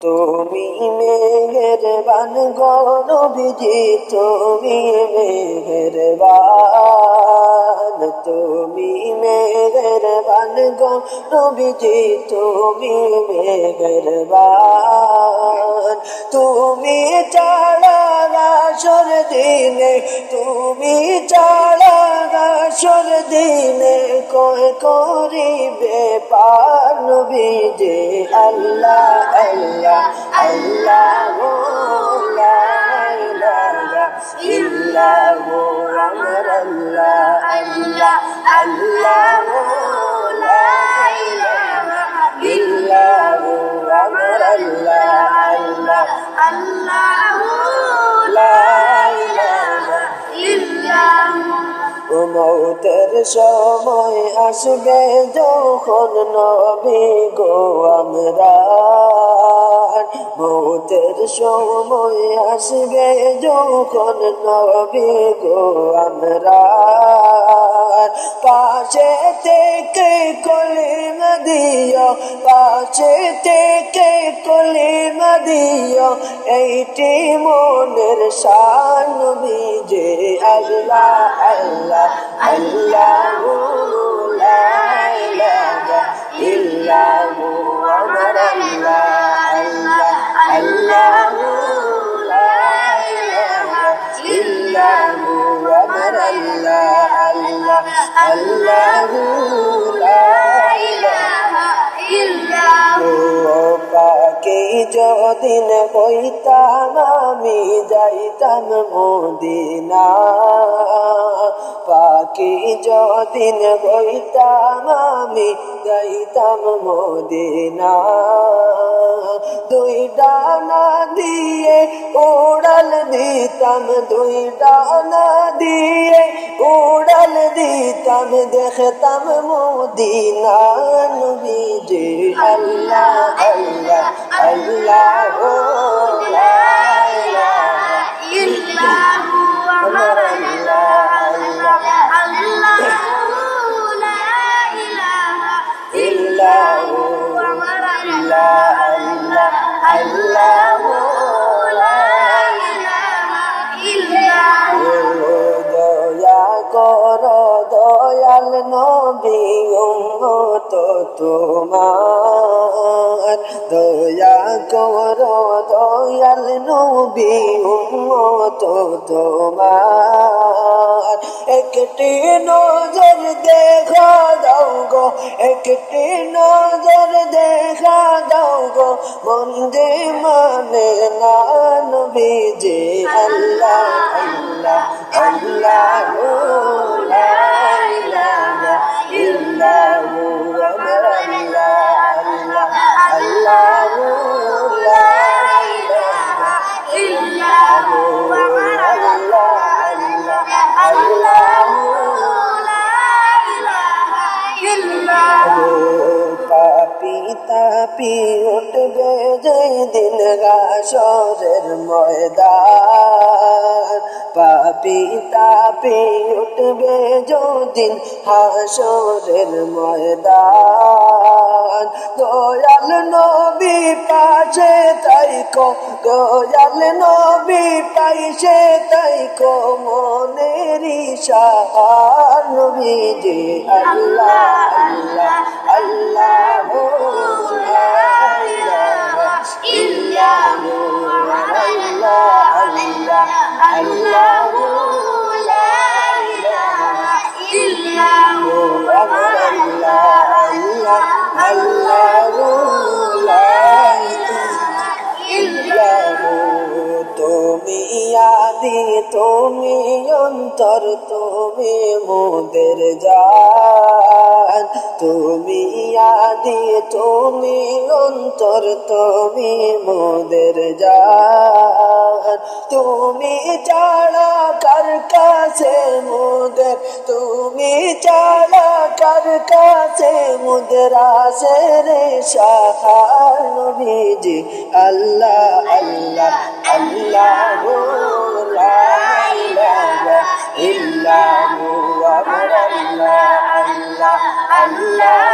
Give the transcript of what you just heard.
তুমি মেহেরবান গণবিজি তুমি মেহেরবান তুমি মেহেরবান গণবিজি তুমি মেহেরবান। তুমি চাড়া গাছর দিনে, তুমি চাড়া গাছর দিনে কয় করিবে পার নবীজে? আল্লাহ আল্লাহ আল্লাহ ইল্লাহু আমার আল্লাহ আল্লাহ আল্লাহ মৌতের সময় আসবে যখন নবী গো আমরা। মৌতের সময় আসবে যখন নবী গো আমরা। পাশে থেকে কলিম দিও, পাশে থেকে কলিম দিও, এইটি মনের শান বিজে আল্লাহ আল্লাহ আল্লাহ ইল্লাহু আমার আল্লাহ আল্লাহ লা ইলাহা ইল্লাহু আমার আল্লাহ আল্লাহ আল্লাহ যদিন হইতাম আমি যাইতাম মদিনা। পাকে যদিন হইতাম আমি যাইতাম মদিনা। দুই ডানা দিয়ে উড়াল দিতাম, দুই ডানা দিয়ে উড়াল দিতাম দেখতাম মদিনা নবী যে আল্লাহ আল্লাহ আল্লাহ ও লা নবী উম্মত তোমার। দয়া কর, দয়াল নবী উম্মত তোমার। একটি নজর দেখা দাও গো, একটি নজর দেখা দাও গো। মন যে মানে না যে আল্লাহ আল্লাহ আল্লাহ। তাপি উঠবে যেই দিন গাছরের ময়দান। পাপি উঠবে যদিন হাসরের ময়দান। দয়াল নবী পাশে তাইকো দয়াল নবী পাইছে তাইকো মনেরি সাহার নবী যে আল্লাহ আল্লাহ আল্লাহ আল্লাহ আল্লাহ লা তুমি অন্তর, তুমি মোদের জান। তুমি আদি, তুমি অন্তর, তুমি মোদের জান। তুমি ছাড়া কার কাছে মোদের, তুমি ছাড়া কার কাছে মুদের আসে রে সাহার নবীজি। আল্লাহ আল্লাহ। আল্লাহ